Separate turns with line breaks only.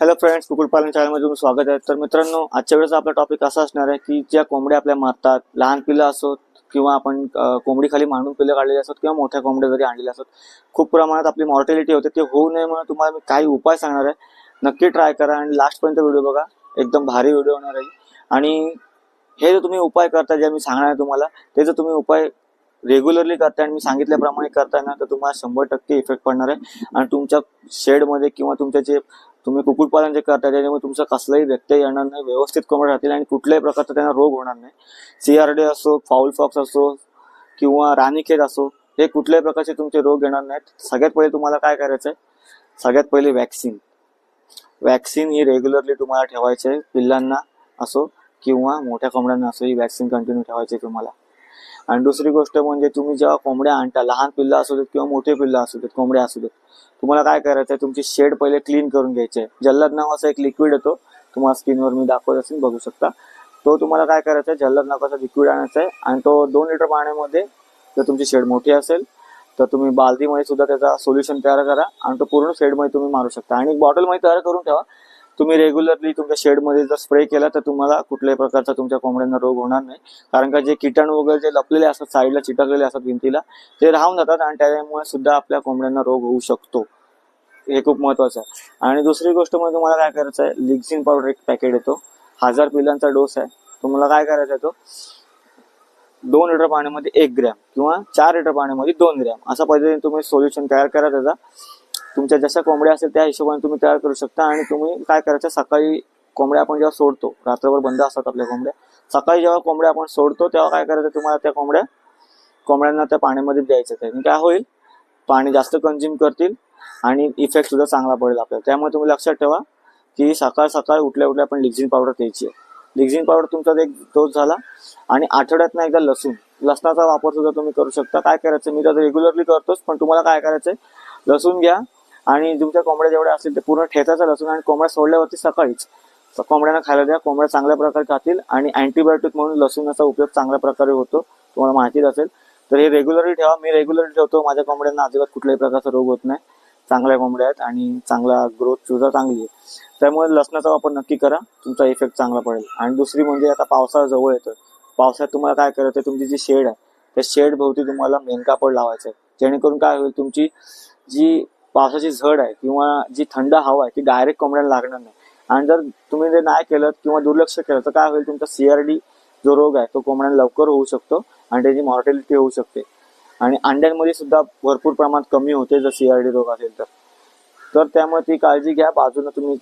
Hello friends कुकुटपालन शाळेमध्ये तुमचं स्वागत आहे. तर मित्रांनो आजच्या वेळेचा आपला टॉपिक असा असणार आहे की ज्या कोंबड्या आपल्या मारतात लहान पिल्लं असोत किंवा आपण कोंबडीखाली मांडून पिल्लं काढलेली असतात किंवा मोठ्या कोंबड्या जरी आणलेल्या असतात खूप प्रमाणात आपली मॉर्टॅलिटी होते. ते होऊ नये म्हणून तुम्हाला मी काही उपाय सांगणार आहे. नक्की ट्राय करा आणि लास्टपर्यंत व्हिडिओ बघा. एकदम भारी व्हिडिओ होणार आहे. आणि हे जे तुम्ही उपाय करता जे मी सांगणार आहे तुम्हाला ते जर तुम्ही उपाय रेग्युलरली करताय आणि मी सांगितल्याप्रमाणे करताय ना तर तुम्हाला शंभर टक्के इफेक्ट पडणार आहे. आणि तुमच्या शेडमध्ये किंवा तुमच्या जे तुम्ही कुक्कुटपालन जे करताय त्याच्यामुळे तुमचा कसलाही व्यत्यय येणार नाही व्यवस्थित कोंबड्या राहतील आणि कुठल्याही प्रकारचा त्यांना रोग होणार नाही. सीआरडी असो फाऊल फॉक्स असो किंवा राणीखेत असो हे कुठल्याही प्रकारचे तुमचे रोग येणार नाहीत. सगळ्यात पहिले तुम्हाला काय करायचं आहे सगळ्यात पहिले वॅक्सिन वॅक्सिन ही रेग्युलरली तुम्हाला ठेवायची आहे पिल्लांना असो किंवा मोठ्या कोंबड्यांना असो ही वॅक्सिन कंटिन्यू ठेवायची आहे तुम्हाला. आणि दुसरी गोष्ट म्हणजे तुम्ही जेव्हा कोंबड्या आणता लहान पिल्लं असू देत किंवा मोठे पिल्लं असू देत कोंबड्या असू देत तुम्हाला काय करायचं आहे तुमची शेड पहिले क्लीन करून घ्यायची. आहे जल्लाद नावाचा एक लिक्विड येतो. तुम्हाला स्क्रीनवर मी दाखवत असेल बघू शकता. तो तुम्हाला काय करायचं आहे जल्लाद नावाचा लिक्विड आणायचा आहे आणि तो दोन लिटर पाण्यामध्ये जर तुमची शेड मोठी असेल तर तुम्ही बालदीमध्ये सुद्धा त्याचा सोल्युशन तयार करा आणि तो पूर्ण शेडमध्ये तुम्ही मारू शकता. आणि एक बॉटलमध्ये तयार करून ठेवा. तुम्ही रेग्युलरली तुमच्या शेडमध्ये जर स्प्रे केला तर तुम्हाला कुठल्याही प्रकारचा तुमच्या कोंबड्यांना रोग होणार नाही. कारण का जे किटाणू वगैरे जे लपलेले असतात साईडला चिटकलेले असतात भिंतीला ते राहून जातात आणि त्यामुळे सुद्धा आपल्या कोंबड्यांना रोग होऊ शकतो. हे खूप महत्वाचं आहे. आणि दुसरी गोष्ट म्हणजे तुम्हाला काय करायचं आहे लिक्झिन पावडर एक पॅकेट येतो. हजार पिलांचा डोस आहे. तुम्हाला काय करायचा आहे तो? दोन लिटर पाण्यामध्ये एक ग्रॅम किंवा चार लिटर पाण्यामध्ये दोन ग्रॅम अशा पद्धतीने तुम्ही सोल्युशन तयार करा त्याचा. तुमच्या जशा कोंबड्या असेल त्या हिशोबाने तुम्ही तयार करू शकता आणि तुम्ही काय करायचं सकाळी कोंबड्या आपण जेव्हा सोडतो रात्रभर बंद असतात आपल्या कोंबड्या सकाळी जेव्हा कोंबड्या आपण सोडतो तेव्हा काय करायचं तुम्हाला त्या कोंबड्या कोंबड्यांना त्या पाण्यामध्ये द्यायचं त्याने काय होईल पाणी जास्त कंझ्युम करतील आणि इफेक्ट सुद्धा चांगला पडेल आपल्याला. त्यामुळे तुम्ही लक्षात ठेवा की सकाळ सकाळ उठल्या उठल्या आपण लिक्झिन पावडर द्यायची आहे. लिक्झिन पावडर तुमचा एक डोस झाला आणि आठवड्यातनं एकदा लसूण लसणाचा वापर सुद्धा तुम्ही करू शकता. काय करायचं मी तर रेग्युलरली करतोच पण तुम्हाला काय करायचंय लसूण घ्या आणि तुमच्या कोंबड्या जेवढ्या असतील ते पूर्ण ठेचाचा लसूण आणि कोंबड्या सोडल्यावरती सकाळीच. कोंबड्यांना खायला द्या. कोंबड्या चांगल्या प्रकारे खातील आणि अँटीबायोटिक म्हणून लसूणाचा उपयोग चांगल्या प्रकारे होतो. तुम्हाला माहितीच असेल. तर हे रेग्युलरली ठेवा. मी रेग्युलरली ठेवतो. माझ्या कोंबड्यांना अजिबात कुठल्याही प्रकारचा रोग होत नाही. चांगल्या कोंबड्या आहेत आणि चांगला ग्रोथ सुद्धा चांगली आहे. त्यामुळे लसणाचा वापर नक्की करा. तुमचा इफेक्ट चांगला पडेल. आणि दुसरी म्हणजे आता पावसाळा जवळ येतोय पावसाळ्यात तुम्हाला काय करायचं तुमची जी शेड आहे त्या शेड भोवती तुम्हाला मेन कापड लावायचं आहे. जेणेकरून काय होईल? तुमची जी पावसाची झड आहे किंवा जी थंड हवा आहे ती डायरेक्ट कोंबड्याला लागणार नाही. आणि जर तुम्ही ते नाही केलं किंवा दुर्लक्ष केलं तर काय होईल? तुमचा सीआरडी जो रोग आहे तो कोंबड्यांना लवकर होऊ शकतो आणि त्याची मॉर्टॅलिटी होऊ शकते. आणि अंड्यांमध्ये सुद्धा भरपूर प्रमाणात कमी होते जर सीआरडी रोग असेल तर. तर त्यामुळे ती काळजी घ्या. बाजूला तुम्ही ते